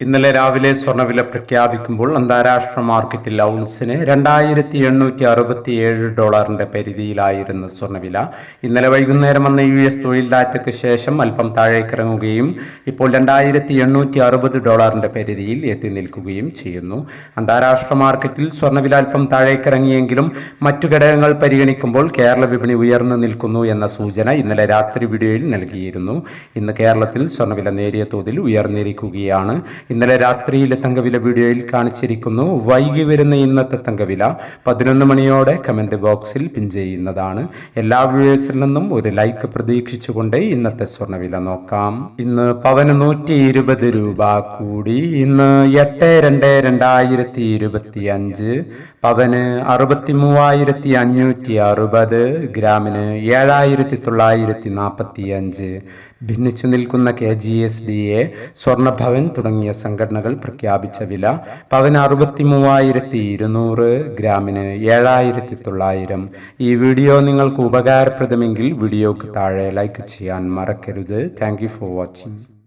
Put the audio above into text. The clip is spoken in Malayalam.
ഇന്നലെ രാവിലെ സ്വർണവില പ്രഖ്യാപിക്കുമ്പോൾ അന്താരാഷ്ട്ര മാർക്കറ്റിൽ ഔൺസിന് രണ്ടായിരത്തി എണ്ണൂറ്റി അറുപത്തി ഏഴ് ഡോളറിന്റെ പരിധിയിലായിരുന്നു സ്വർണവില ഇന്നലെ വൈകുന്നേരം വന്ന യു എസ് തൊഴിൽ ഡാറ്റയ്ക്ക് ശേഷം അല്പം താഴേക്കിറങ്ങുകയും ഇപ്പോൾ രണ്ടായിരത്തി എണ്ണൂറ്റി അറുപത് ഡോളറിന്റെ പരിധിയിൽ എത്തി നിൽക്കുകയും ചെയ്യുന്നു. അന്താരാഷ്ട്ര മാർക്കറ്റിൽ സ്വർണവില അല്പം താഴേക്കിറങ്ങിയെങ്കിലും മറ്റു ഘടകങ്ങൾ പരിഗണിക്കുമ്പോൾ കേരള വിപണി ഉയർന്നു നിൽക്കുന്നു എന്ന സൂചന ഇന്നലെ രാത്രി വീഡിയോയിൽ നൽകിയിരുന്നു. ഇന്ന് കേരളത്തിൽ സ്വർണവില നേരിയ തോതിൽ ഉയർന്നിരിക്കുകയാണ്. ഇന്നലെ രാത്രിയിലെ തങ്കവില വീഡിയോയിൽ കാണിച്ചിരിക്കുന്നു. വൈകി വരുന്ന ഇന്നത്തെ തങ്കവില പതിനൊന്ന് മണിയോടെ കമന്റ് ബോക്സിൽ പിൻ ചെയ്യുന്നതാണ്. എല്ലാ വ്യൂവേഴ്സിൽ നിന്നും ഒരു ലൈക്ക് പ്രതീക്ഷിച്ചുകൊണ്ട് ഇന്നത്തെ സ്വർണവില നോക്കാം. ഇന്ന് പവന് നൂറ്റി ഇരുപത് രൂപ കൂടി. ഇന്ന് എട്ട് രണ്ട് രണ്ടായിരത്തി ഇരുപത്തി അഞ്ച് പവന് അറുപത്തി മൂവായിരത്തി അഞ്ഞൂറ്റി അറുപത് ഗ്രാമിന് ഏഴായിരത്തി തൊള്ളായിരത്തി നാൽപ്പത്തി അഞ്ച് ഭിന്നിച്ചു നിൽക്കുന്ന K G S D A സ്വർണഭവൻ തുടങ്ങിയ സംഘടനകൾ പ്രഖ്യാപിച്ച വില പവന് അറുപത്തി മൂവായിരത്തി ഇരുന്നൂറ് ഗ്രാമിന് ഏഴായിരത്തി തൊള്ളായിരം ഈ വീഡിയോ നിങ്ങൾക്ക് ഉപകാരപ്രദമെങ്കിൽ വീഡിയോക്ക് താഴെ ലൈക്ക് ചെയ്യാൻ മറക്കരുത്. Thank for watching